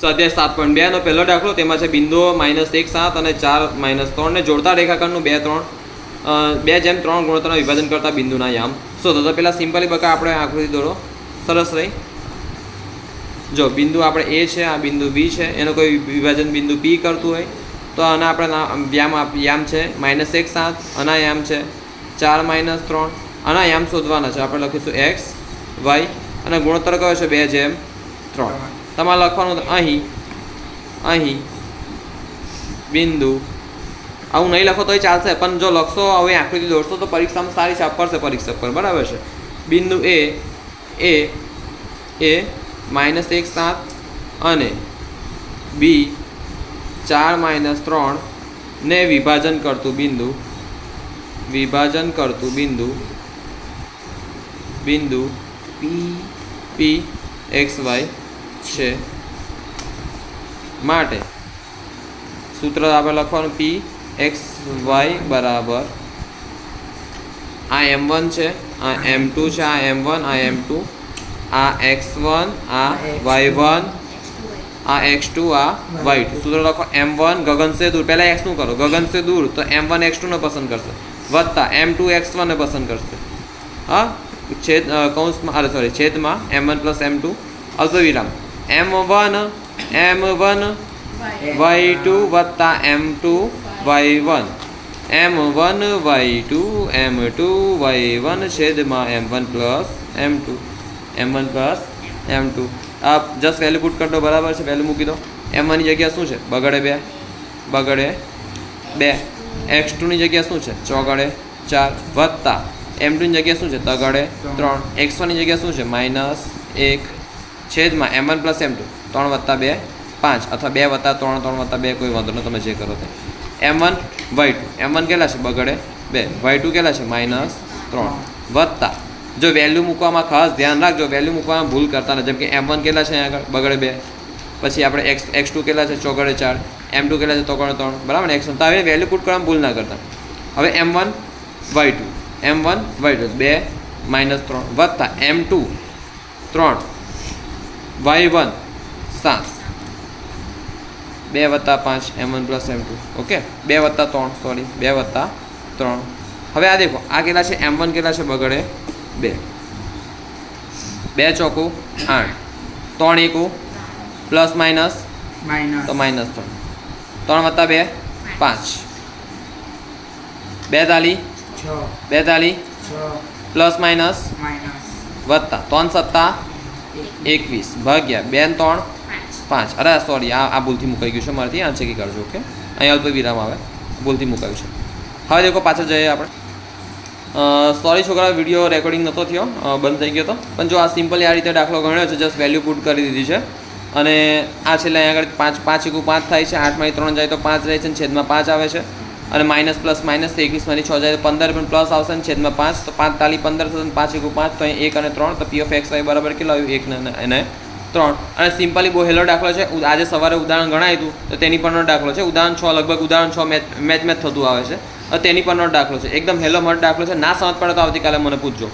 સ્વાધ્યાય સાત પોઈન્ટ બેનો પહેલો દાખલો, તેમાં છે બિંદુઓ માઇનસ એક, સાત અને ચાર માઇનસ ત્રણને જોડતા રેખાખંડનું બે, ત્રણ બે જેમ ત્રણ ગુણોત્તરના વિભાજન કરતા બિંદુના યામ. શોધો તો પહેલાં સિમ્પલી બકા આપણે આકૃતિ દોરો. સરસ રહી. જો, બિંદુ આપણે એ છે, આ બિંદુ બી છે, એનો કોઈ વિભાજન બિંદુ પી કરતું હોય, તો આના આપણે ના- યામ આપ- યામ છે, માઇનસ એક, સાત આના યામ છે, ચાર માઇનસ ત્રણ આના યામ શોધવાના છે. આપણે લખીશું એક્સ, વાય, અને ગુણોત્તર કયો છે? બે જેમ ત્રણ. તમારે લખવાનું તો અહીં અહીં, બિંદુ. આવું નહીં લખો તોય ચાલશે, પણ જો લખશો, હવે આકૃતિ દોરશો તો પરીક્ષામાં સારી છાપ પડશે પરીક્ષક પર, બરાબર છે? બિંદુ એ એ એ, માઇનસ એક સાત, અને બી, ચાર માઇનસ ત્રણ, ને વિભાજન કરતું બિંદુ, વિભાજન કરતું બિંદુ બિંદુ, પી પી, એક્સ, વાય છે. માટે સૂત્ર આપણે લખવાનું પી એક્સ વાય બરાબર. આ એમ વન છે, આ એમ ટુ છે, આ એમ વન આ એમ ટુ આ એક્સ વન આ વાય વન આ એક્સ ટુ આ વાય ટુ સૂત્ર લખો એમ વન ગગન સે દૂર. પહેલાં એક્સનું કરો. ગગન સે દૂર, તો એમ વન એક્સ ટુને પસંદ કરશે. વત્તા એમ ટુ એક્સ વનને પસંદ કરશે. હા? છેદ કૌંસમાં, અરે સોરી છેદમાં M one plus M two અલ્પવિરામ. M one M one Y two વત્તા M two Y one M one Y two M two Y one છેદમાં M one plus M two M one plus M two આ just value put કરી બરાબર છે? Value મૂકી દો. એમ વનની જગ્યા શું છે? બગડે બે. બગડે બે. એક્સ ટુની જગ્યા શું છે? ચોગડે ચાર. વત્તા એમ ટુની જગ્યા શું છે? તગડે ત્રણ. એક્સ વનની જગ્યા શું છે? માઇનસ એક. છેદમાં M one plus M two. ત્રણ વત્તા બે, પાંચ અથવા બે વત્તા ત્રણ ત્રણ વત્તા બે, કોઈ વાંધો નહીં, તમે જે કરો તે. M one, Y two. M one કેટલા છે? બગડે બે. વાય ટુ કેટલા છે? માઇનસ ત્રણ. વત્તા. જો વેલ્યુ મૂકવામાં ખાસ ધ્યાન રાખજો. વેલ્યુ મૂકવામાં ભૂલ કરતા ન. જેમ કે એમ વન કેટલા છે આગળ? બગડે બે. પછી આપણે એક્સ એક્સ ટુ કેટલા છે? ચોગડે ચાર. એમ ટુ કેટલા છે? ચોગડે ત્રણ. બરાબર ને? એક્સ તો હવે વેલ્યુ પુટ કરવામાં ભૂલ ના કરતા. હવે M one, Y two. M one, Y two. બે, માઇનસ ત્રણ. વત્તા. M two. ત્રણ. વાય વન સાત. બે વત્તા પાંચ M one plus M two. Okay? બે વત્તા ત્રણ સોરી. બે વત્તા ત્રણ. હવે આ દેખો આ કેટલા છે? એમ વન કેટલા છે? બગડે બે. બે ચોકું આઠ. ત્રણ એકું પ્લસ માઇનસ. તો માઇનસ ત્રણ. ત્રણ વત્તા બે? પાંચ. બે તાલી? છ. બે તાલી? છ. Plus minus? માઇનસ. વત્તા. ત્રણ સત્તા? એકવીસ ભાગ્યા બે ત્રણ પાંચ. અરે સોરી આ આ ભૂલથી મુકાઈ ગયું છે મારાથી. આ ચેકી કરજો ઓકે અહીં અલ્પ વિરામ આવે. ભૂલથી મુકાયું છે. હવે દેખો, પાછળ જઈએ આપણે. સોરી છોકરા વીડિયો રેકોર્ડિંગ નહોતો થયો. બંધ થઈ ગયો હતો પણ જો આ સિમ્પલી આ રીતે દાખલો ગણ્યો છે જસ્ટ વેલ્યુ પુટ કરી દીધી છે. અને આ છેલ્લે અહીં આગળ પાંચ પાંચ એકું પાંચ થાય છે આઠમાંથી ત્રણ જાય તો પાંચ રહે છે છેદમાં પાંચ આવે છે. અને માઇનસ પ્લસ માઇનસ એકવીસમાંથી છ જાય તો પંદર પણ પ્લસ આવશે ને છેદમાં પાંચ, તો પાંચ તાલી પંદર થશે ને પાંચ એકું પાંચ, તો અહીં એક અને ત્રણ, તો પી ઓફ એક્સ વાય બરાબર કેટલા આવ્યું? એક અને ત્રણ. અને સિમ્પલી બહુ હેલો દાખલો છે. આજે સવારે ઉદાહરણ ગણાયું હતું, તો તેની પરનો દાખલો છે. ઉદાહરણ છ, લગભગ ઉદાહરણ છ મેચ મેચ મેચ થતું આવે છે. તેની પરનો દાખલો છે. એકદમ હેલો મત દાખલો છે. ના સમજ પડે તો આવતીકાલે મને પૂછજો.